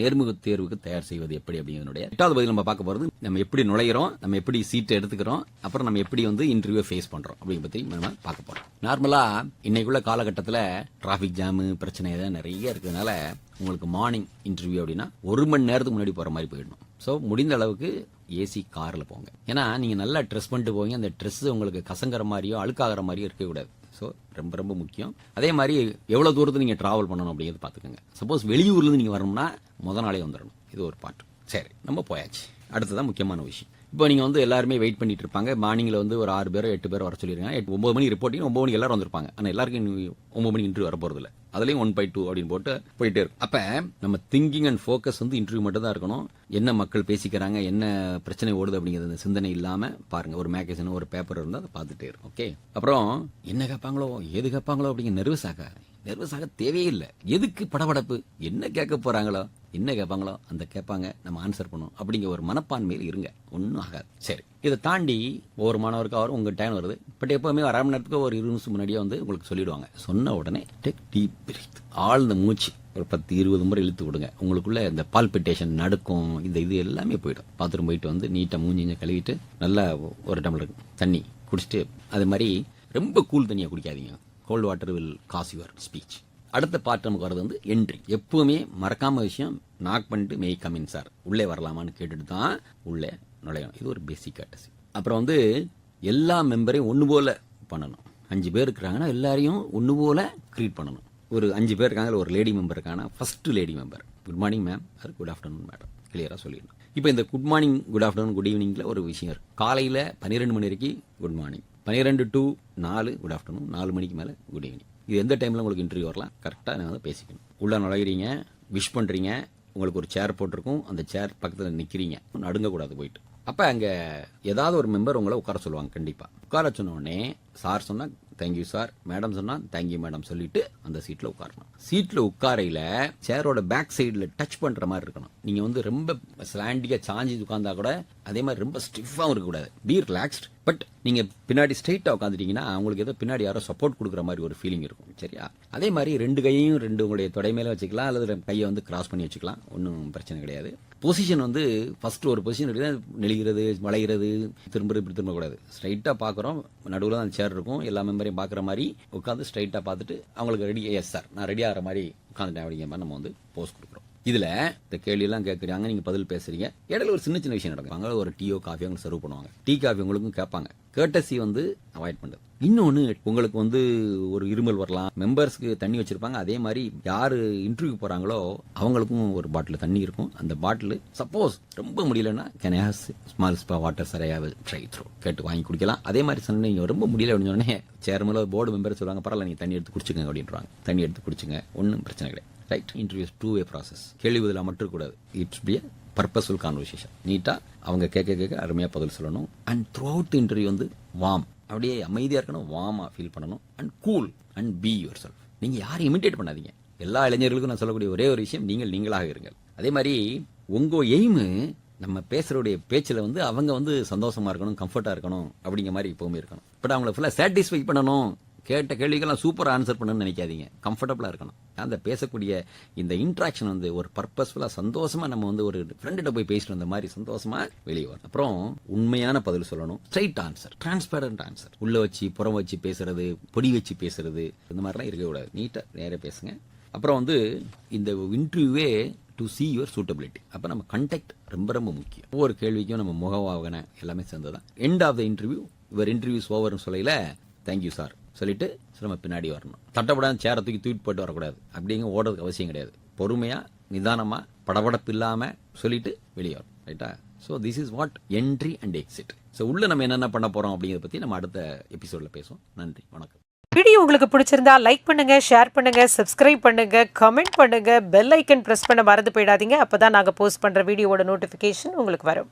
நேர்முக தேர்வுக்கு தயார் செய்வது எப்படி அப்படிங்கிறதுடைய எட்டாவது பதில் நம்ம பார்க்க போறது நம்ம எப்படி நுழையிறோம் நம்ம எப்படி சீட்டை எடுத்துக்கிறோம் அப்புறம் நம்ம எப்படி வந்து இன்டர்வியூ ஃபேஸ் பண்றோம் அப்படிங்கிற பத்தி நம்ம பார்க்க போறோம். நார்மலா இன்னைக்குள்ள காலகட்டத்தில் டிராஃபிக் ஜாமு பிரச்சனை எதாவது நிறைய இருக்கிறதுனால உங்களுக்கு மார்னிங் இன்டர்வியூ அப்படின்னா ஒரு மணி நேரத்துக்கு முன்னாடி போற மாதிரி போயிடணும். ஸோ முடிந்த அளவுக்கு ஏசி காரில் போங்க. ஏன்னா நீங்க நல்லா ட்ரெஸ் பண்ணிட்டு போவீங்க அந்த ட்ரெஸ் உங்களுக்கு கசங்குற மாதிரியோ அழுக்காகிற மாதிரியோ இருக்கக்கூடாது ஸோ ரொம்ப ரொம்ப முக்கியம். அதே மாதிரி எவ்வளோ தூரத்துக்கு நீங்கள் ட்ராவல் பண்ணணும் அப்படிங்கிறது பார்த்துக்கோங்க. சப்போஸ் வெளியூர்லேருந்து நீங்கள் வரணும்னா முத நாளே வந்துடணும் இது ஒரு பாட்டு. சரி நம்ம போயாச்சு. அடுத்ததான் முக்கியமான விஷயம். இப்போ நீங்கள் வந்து எல்லாருமே வெயிட் பண்ணிட்டு இருப்பாங்க. மார்னிங்கில் வந்து ஒரு ஆறு பேரோ எட்டு பேரோ வர சொல்லியிருக்காங்க எட்டு ஒம்பது மணி ரிப்போர்ட்டிங் ஒம்பது மணிக்கு எல்லாரும் வந்திருப்பாங்க. ஆனால் எல்லாருக்கும் இன்னும் ஒம்பது மணி இன்டர்வியூ வர போகிறதில்ல அதுலேயும் ஒன் பை டூ அப்படின்னு போட்டு போயிட்டே இருக்கும். அப்போ நம்ம திங்கிங் அண்ட் ஃபோக்கஸ் வந்து இன்டர்வியூ மட்டும் தான் இருக்கணும். என்ன மக்கள் பேசிக்கிறாங்க என்ன பிரச்சனை ஓடுது அப்படிங்கிறது அந்த சிந்தனை இல்லாமல் பாருங்கள் ஒரு மேகசினோ ஒரு பேப்பர் இருந்தால் அதை பார்த்துட்டே இருக்கும். ஓகே அப்புறம் என்ன கேட்பாங்களோ எது கேட்பாங்களோ அப்படிங்கிற நெர்வஸ் ஆக. நெர்வஸ் ஆக தேவையே இல்லை. எதுக்கு படபடப்பு? என்ன கேட்க போகிறாங்களோ என்ன கேட்பாங்களோ அந்த கேட்பாங்க நம்ம ஆன்சர் பண்ணும் அப்படிங்கிற ஒரு மனப்பான்மையில் இருங்க. ஒன்றும் ஆகாது. சரி. இதை தாண்டி ஒவ்வொரு மாணவருக்கு அவர் உங்கள் டைம் வருது. பட் எப்போவுமே ஒரு அரை மணி நேரத்துக்கு ஒரு இருபது நிமிஷம் முன்னாடியே வந்து உங்களுக்கு சொல்லிடுவாங்க. சொன்ன உடனே டேக் டீப் பிரீத் ஆழ்ந்த மூச்சு. ஒரு பத்து இருபது முறை இழுத்து விடுங்க. உங்களுக்குள்ள இந்த பால்பிட்டேஷன் நடுக்கும் இந்த இது எல்லாமே போயிடும். பாத்ரூம் போயிட்டு வந்து நீட்டாக மூஞ்சிஞ்ச கழுவிட்டு நல்லா ஒரு டம்ளர் தண்ணி குடிச்சிட்டு அது மாதிரி ரொம்ப கூல் தண்ணியை குடிக்காதீங்க. Cold water will cause your speech அடுத்த பார்ட் நமக்கு வரது வந்து என்ட்ரி எப்பவுமே மறக்காம விஷயம் நாக் பண்ணிட்டு மெய் கமின் சார் உள்ளே வரலாமான்னு கேட்டுட்டு தான் உள்ளே நுழையணும். இது ஒரு பேசிக் கட்டசி அப்புறம் வந்து எல்லா மெம்பரையும் ஒன்று போல பண்ணணும். அஞ்சு பேர் இருக்கிறாங்கன்னா எல்லாரையும் ஒன்று போல க்ரியேட் பண்ணணும். ஒரு அஞ்சு பேர் இருக்காங்க ஒரு லேடி மெம்பர் இருக்காங்கன்னா first lady member good morning ma'am அது குட் ஆஃப்டர்நூன் மேடம் கிளியராக சொல்லிடணும். இப்போ இந்த good morning good afternoon good ஈவினிங்கில் ஒரு விஷயம் இருக்குது காலையில் பன்னிரெண்டு மணி வரைக்கும் குட் மார்னிங் பன்னிரெண்டு டு நாலு குட் ஆஃப்டர்நூன் நாலு மணிக்கு மேலே குட் ஈவினிங் இது எந்த டைமில் உங்களுக்கு இன்டர்வியூ வரலாம் கரெக்டாக நான் வந்து பேசிக்கணும். உள்ளே நுழைகிறீங்க விஷ் பண்ணுறீங்க உங்களுக்கு ஒரு சேர் போட்டிருக்கும் அந்த சேர் பக்கத்தில் நிற்கிறீங்க நடுங்கக்கூடாது போயிட்டு. அப்போ அங்கே ஏதாவது ஒரு மெம்பர் உங்களை உட்கார சொல்லுவாங்க கண்டிப்பாக உட்கார சொன்ன உடனே சார் சொன்னால் தேங்க்யூ சார் மேடம் சொன்னா தேங்க்யூ மேடம் சொல்லிட்டு அந்த சீட்ல உட்காரணும். சீட்ல உட்காரையில சேரோட பேக் சைடுல டச் பண்ற மாதிரி இருக்கணும். நீங்க வந்து ரொம்ப ஸ்லாண்டியா சாஞ்சி உட்கார்ந்தா கூட அதே மாதிரி ரொம்ப ஸ்டிஃபாவும் இருக்கக்கூடாது. பி ரிலாக்ஸ்ட் பட் நீங்க பின்னாடி ஸ்ட்ரெயிட்டாக உட்காந்துட்டீங்கன்னா அவங்களுக்கு ஏதோ பின்னாடி யாரோ சப்போர்ட் கொடுக்குற மாதிரி ஒரு ஃபீலிங் இருக்கும். சரியா? அதே மாதிரி ரெண்டு கையையும் ரெண்டு உங்களுடைய தொடை மேல வச்சுக்கலாம் அல்லது கையை வந்து கிராஸ் பண்ணி வச்சுக்கலாம். ஒன்றும் பிரச்சனை கிடையாது. பொசிஷன் வந்து ஃபர்ஸ்ட் ஒரு பொசிஷன் நெளிகிறது வளைகிறது திரும்ப இப்படி திரும்பக்கூடாது. ஸ்ட்ரைட்டாக பார்க்குறோம் நடுவில் தான் சேர் இருக்கும் எல்லா மெம்பரையும் பார்க்குற மாதிரி உட்காந்து ஸ்ட்ரைட்டாக பார்த்துட்டு அவங்களுக்கு ரெடி எஸ் சார் நான் ரெடி ஆகிற மாதிரி உட்காந்துட்டேன் அப்படிங்கிற மாதிரி நம்ம வந்து போஸ்ட் கொடுக்குறோம். இதில் இந்த கேள்வியெல்லாம் கேட்குறாங்க நீங்கள் பதில் பேசுறீங்க. இடையில ஒரு சின்ன சின்ன விஷயம் நடக்கும். அங்க ஒரு டீயோ காஃபி அவங்களுக்கு சர்வ் பண்ணுவாங்க. டீ காஃபி உங்களுக்கும் கேட்பாங்க. கேட்டசி வந்து அவாய்ட் பண்றது. இன்னொன்று உங்களுக்கு வந்து ஒரு இருமல் வரலாம். மெம்பர்ஸ்க்கு தண்ணி வச்சிருப்பாங்க. அதே மாதிரி யாரு இன்டர்வியூ போறாங்களோ அவங்களுக்கும் ஒரு பாட்டில் தண்ணி இருக்கும். அந்த பாட்டில் சப்போஸ் ரொம்ப முடியலன்னா can has small spa water சரியாக ட்ரை த்ரோ கேட்டு வாங்கி குடிக்கலாம். அதே மாதிரி சொன்ன நீங்கள் ரொம்ப முடியல அப்படின்னு சொன்னே சேர்மல போர்டு மெம்பர் சொல்லுவாங்க பரவாயில்ல நீங்க தண்ணி எடுத்து குடிச்சுங்க அப்படின்றாங்க. தண்ணி எடுத்து குடிச்சுங்க. ஒன்றும் பிரச்சனை கிடையாது. Right interviews two way process கேள்வி பதிலாக மட்டும் கூடாது இட்ஸ் பி பர்பஸ்ஃபுல் கான்வர்சேஷன் நீட்டாக அவங்க கேட்க கேட்க அருமையாக பதில் சொல்லணும். அண்ட் த்ரூ அவுட் இன்டர்வியூ வந்து வாம் அப்படியே அமைதியாக இருக்கணும் வாமாக ஃபீல் பண்ணணும். And cool and be yourself நீங்கள் யாரையும் இமிட்டேட் பண்ணாதீங்க. எல்லா இளைஞர்களுக்கும் நான் சொல்லக்கூடிய ஒரே ஒரு விஷயம் நீங்கள் நீங்களாக இருங்கள். அதே மாதிரி உங்கள் எய்மு நம்ம பேசுகிறவுடைய பேச்சில் வந்து அவங்க வந்து சந்தோஷமாக இருக்கணும் கம்ஃபர்ட்டாக இருக்கணும் அப்படிங்கிற மாதிரி எப்போவுமே இருக்கணும். பட் அவங்கள ஃபுல்லாக சாட்டிஸ்ஃபை பண்ணணும். கேட்ட கேள்விக்கெல்லாம் சூப்பர் ஆன்சர் பண்ணணும்னு நினைக்காதீங்க. கம்ஃபர்டபுளாக இருக்கணும். அந்த பேசக்கூடிய இந்த இன்ட்ராக்ஷன் வந்து ஒரு பர்பஸ்ஃபுல்லாக சந்தோஷமாக நம்ம வந்து ஒரு ஃப்ரெண்ட்ட போய் பேசிட்டு வந்த மாதிரி சந்தோஷமாக வெளியே வரும். அப்புறம் உண்மையான பதில் சொல்லணும். ஸ்ட்ரைட் ஆன்சர் டிரான்ஸ்பேரண்ட் ஆன்சர் உள்ளே வச்சு புறம் வச்சு பேசுறது பொடி வச்சு பேசுறது இந்த மாதிரிலாம் இருக்கக்கூடாது. நீட்டாக நேராக பேசுங்க. அப்புறம் வந்து இந்த இன்டர்வியூவே டு சி யுவர் சூட்டபிலிட்டி அப்போ நம்ம கண்டெக்ட் ரொம்ப ரொம்ப முக்கியம். ஒவ்வொரு கேள்விக்கும் நம்ம முகவாகன எல்லாமே சேர்ந்ததான் எண்ட் ஆஃப் த இன்டர்வியூ இவர் இன்டர்வியூஸ் ஓவர்னு சொல்லையில் தேங்க்யூ சார் சொல்லிட்டு நம்ம பின்னாடி வரணும். தட்டப்படாத சேரை தூக்கி தூக்கிட்டு போயிட்டு வரக்கூடாது. அப்படிங்க ஓடுறதுக்கு அவசியம் கிடையாது. பொறுமையாக நிதானமாக படபடப்பு இல்லாமல் சொல்லிட்டு வெளியே வரும் ரைட்டா so this is what entry and exit so உள்ள நம்ம என்னென்ன பண்ண போகிறோம் அப்படிங்கிறத பற்றி நம்ம அடுத்த எபிசோடில் பேசுவோம். நன்றி. வணக்கம். வீடியோ உங்களுக்கு பிடிச்சிருந்தா லைக் பண்ணுங்க ஷேர் பண்ணுங்க சப்ஸ்கிரைப் பண்ணுங்க கமெண்ட் பண்ணுங்க பெல் ஐக்கன் பிரஸ் பண்ண மறந்து போயிடாதீங்க. அப்பதான் நாங்க போஸ்ட் பண்ற வீடியோவோட நோட்டிபிகேஷன் உங்களுக்கு வரும்.